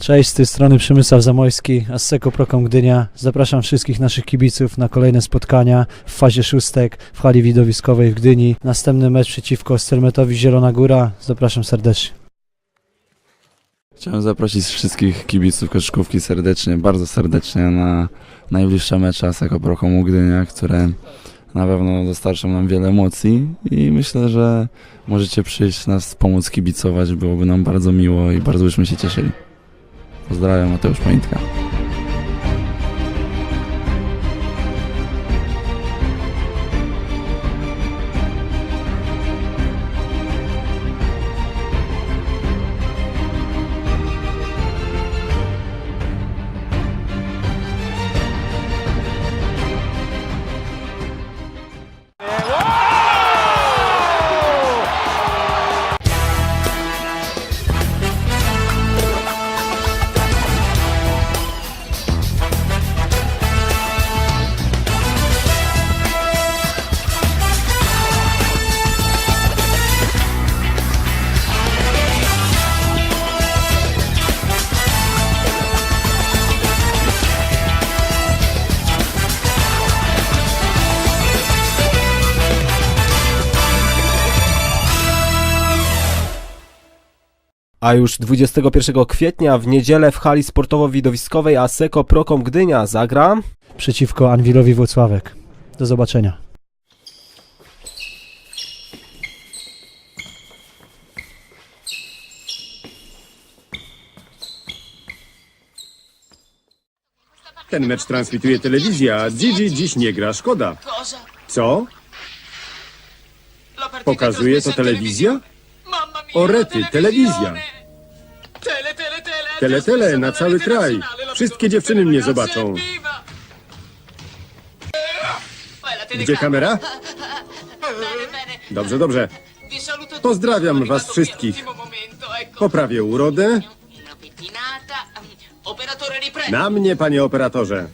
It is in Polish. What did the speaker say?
Cześć, z tej strony Przemysław Zamojski, Asseko Prokom Gdynia. Zapraszam wszystkich naszych kibiców na kolejne spotkania w fazie szóstek w hali widowiskowej w Gdyni. Następny mecz przeciwko Stelmetowi Zielona Góra. Zapraszam serdecznie. Chciałem zaprosić wszystkich kibiców koszykówki serdecznie, bardzo serdecznie na najbliższe mecze Aseko Prokomu Gdynia, które na pewno dostarczą nam wiele emocji i myślę, że możecie przyjść nas pomóc kibicować, byłoby nam bardzo miło i bardzo byśmy się cieszyli. Pozdrawiam, Mateusz Pamiętka. A już 21 kwietnia w niedzielę w hali sportowo-widowiskowej Aseko Prokom Gdynia zagra Przeciwko Anwilowi Włocławek. Do zobaczenia. Ten mecz transmituje telewizja, a Gigi dziś nie gra, szkoda. Cosa? Co? Pokazuje to telewizja? Mamma mia, O la rety, telewizja. Tele, tele, tele. Tele, tele, na cały kraj. Wszystkie dziewczyny mnie zobaczą. Gdzie kamera? Dobrze, dobrze. Pozdrawiam was wszystkich. Poprawię urodę. Na mnie, panie operatorze.